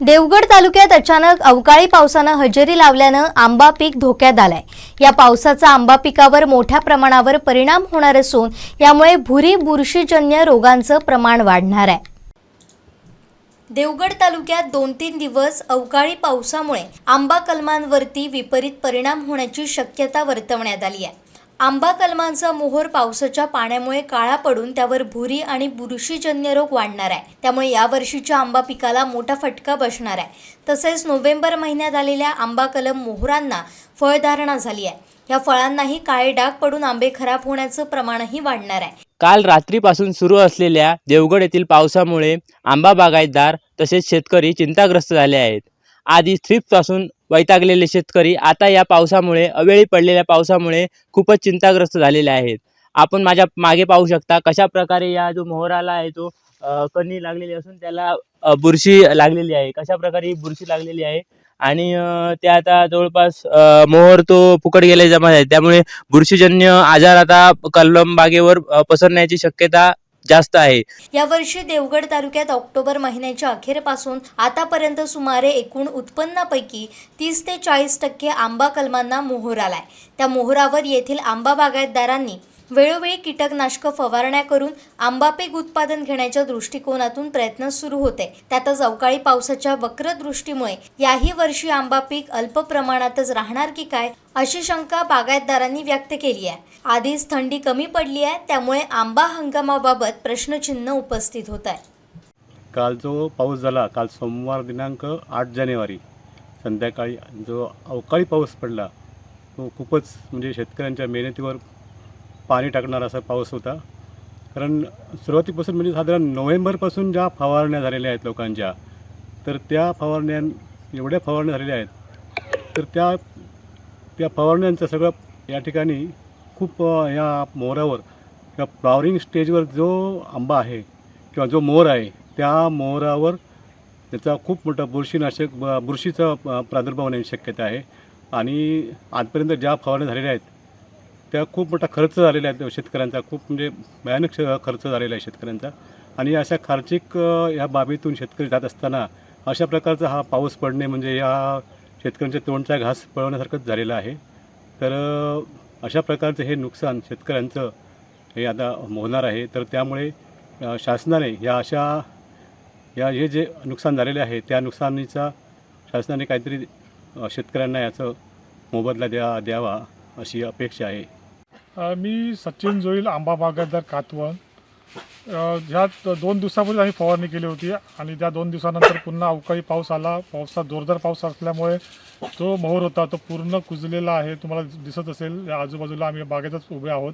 देवगड तालुक्यात अचानक अवकाळी पावसानं हजेरी लावल्यानं आंबा पीक धोक्यात आलाय. या पावसाचा आंबा पिकावर मोठ्या प्रमाणावर परिणाम होणार असून यामुळे भुरी बुरशीजन्य रोगांचं प्रमाण वाढणार आहे. देवगड तालुक्यात दोन तीन दिवस अवकाळी पावसामुळे आंबा कलमांवरती विपरीत परिणाम होण्याची शक्यता वर्तवण्यात आली आहे. आंबा कलमांचा मोहोर पावसाच्या पाण्यामुळे काळा पडून त्यावर भुरी आणि बुरशीजन्य रोग वाढणार आहे. त्यामुळे यावर्षीच्या आंबा पिकाला मोठा फटका बसणार आहे. तसेच नोव्हेंबर महिन्यात आलेल्या आंबा कलम मोहरांना फळधारणा झाली आहे. या फळांनाही काळे डाग पडून आंबे खराब होण्याचं प्रमाणही वाढणार आहे. काल रात्रीपासून सुरू असलेल्या देवगड येथील पावसामुळे आंबा बागायतदार तसेच शेतकरी चिंताग्रस्त झाले आहेत. आधी थ्रिप्सपासून वैतागलेले शेतकरी आता या पावसामुळे अवेळी पडलेल्या पावसामुळे खूपच चिंताग्रस्त झालेले आहेत. आपण माझ्या मागे पाहू शकता कशा प्रकारे या जो मोहराला आहे तो कणी लागलेली असून त्याला बुरशी लागलेली आहे. कशा प्रकारे ही बुरशी लागलेली आहे? आणि ते आता जवळपास मोहर तो फुकट गेले जमा आहे त्यामुळे बुरशीजन्य आजार आता कलम बागेवर पसरण्याची शक्यता जास्त आहे. यावर्षी देवगड तालुक्यात ऑक्टोबर महिन्याच्या अखेरपासून आतापर्यंत सुमारे एकूण उत्पन्नापैकी तीस ते चाळीस टक्के आंबा कलमांना मोहर आलाय. त्या मोहरावर येथील आंबा बागायतदारांनी वेळोवेळी कीटकनाशकं फवारण्या करून आंबा पीक उत्पादन घेण्याच्या दृष्टिकोनातून प्रयत्न सुरू होते. त्यातच अवकाळी पावसाच्या वक्र दृष्टीमुळे याही वर्षी आंबा पीक अल्प प्रमाणातच राहणार की काय अशी शंका बागायतदारांनी व्यक्त केली आहे. आधीच थंडी कमी पडली आहे त्यामुळे आंबा हंगामाबाबत प्रश्नचिन्ह उपस्थित होत आहे. काल जो पाऊस झाला काल सोमवार दिनांक आठ जानेवारी संध्याकाळी जो अवकाळी पाऊस पडला तो खूपच म्हणजे शेतकऱ्यांच्या मेहनतीवर पाणी टाकणारा असा पाऊस होता. कारण सुरुवातीपासून म्हणजे साधारण नोव्हेंबरपासून ज्या फवारण्या झालेल्या आहेत लोकांच्या तर त्या फवारण्या एवढ्या फवारण्या झालेल्या आहेत तर त्या त्या फवारण्यांचं सगळं या ठिकाणी खूप या मोहरावर किंवा फ्लॉवरिंग स्टेजवर जो आंबा आहे किंवा जो मोहर आहे त्या मोहरावर त्याचा खूप मोठा बुरशीनाशक बुरशीचा प्रादुर्भाव होण्याची शक्यता आहे. आणि आजपर्यंत ज्या फवारण्या झालेल्या आहेत त्या खूप मोठा खर्च झालेला आहे शेतकऱ्यांचा खूप म्हणजे भयानक श- खर्च झालेला आहे शेतकऱ्यांचा. आणि अशा खर्चिक ह्या या बाबीतून शेतकरी जात असताना अशा प्रकारचा हा पाऊस पडणे म्हणजे या शेतकऱ्यांच्या तोंडचा घास पळवण्यासारखंच झालेलं आहे. तर अशा प्रकारचं हे नुकसान शेतकऱ्यांचं हे आता होणार आहे. तर त्यामुळे शासनाने या अशा या हे जे नुकसान झालेले आहे त्या नुकसानीचा शासनाने काहीतरी शेतकऱ्यांना याचं मोबदला द्या द्यावा अशी अपेक्षा आहे. मी सचिन जोईल आंबा बागायतदार कातवन ह्या ह्यात दोन दिवसापूर्वी आम्ही फवारणी केली होती आणि त्या दोन दिवसानंतर पुन्हा अवकाळी पाऊस आला. पावसात जोरदार पाऊस असल्यामुळे जो मोहर होता तो पूर्ण कुजलेला आहे. तुम्हाला दिसत असेल या आजूबाजूला आम्ही बागेतच उभे आहोत.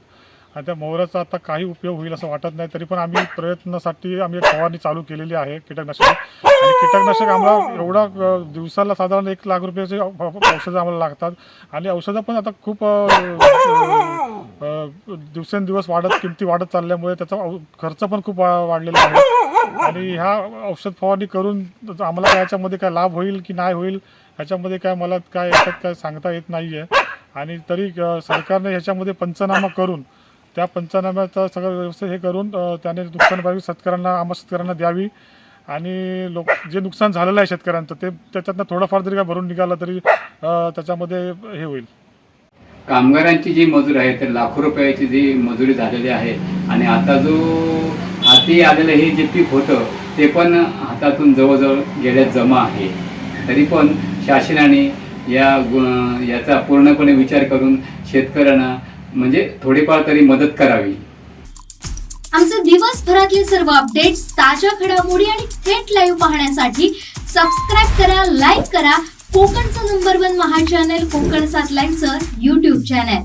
आणि त्या मोहराचा आता काही उपयोग होईल असं वाटत नाही तरी पण आम्ही प्रयत्नासाठी आम्ही एक फवारणी चालू केलेली आहे कीटकनाशक. आणि कीटकनाशक आम्हाला एवढा दिवसाला साधारण एक लाख रुपयाचे औषधं आम्हाला लागतात. आणि औषधं पण आता खूप दिवसेंदिवस वाढत किमती वाढत चालल्यामुळे त्याचा खर्च पण खूप वाढलेला आहे. आणि ह्या औषध फवारणी करून आम्हाला काय याच्यामध्ये काय लाभ होईल की नाही होईल ह्याच्यामध्ये काय मला काय याच्यात काय सांगता येत नाही आहे आणि तरी सरकारने ह्याच्यामध्ये पंचनामा करून त्या पंचनाम्याचा सगळं व्यवस्थित हे करून अ, त्याने नुकसान भरपाई शेतकऱ्यांना आम्हा शेतकऱ्यांना द्यावी आणि लोक जे नुकसान झालेलं आहे शेतकऱ्यांचं ते त्याच्यातनं थोडंफार जरी काय भरून निघालं तरी अ, त्याच्यामध्ये हे होईल. कामगारांची जी मजुरी आहे तर लाखो रुपयाची जी मजुरी झालेली आहे आणि आता जो हाती आलेलं हे जे पीक होतं ते पण हातातून जवळजवळ गेल्यात जमा आहे. तरी पण शासनाने या गु- याचा पूर्णपणे विचार करून शेतकऱ्यांना म्हणजे थोडीफार तरी मदत करावी. आमचे दिवसभरातले सर्व अपडेट्स ताज्या घडामोडी आणि थेट लाईव्ह पाहण्यासाठी सबस्क्राईब करा लाईक करा. कोकणचं नंबर वन महा चॅनल कोकण सात लाईनचं युट्यूब चॅनल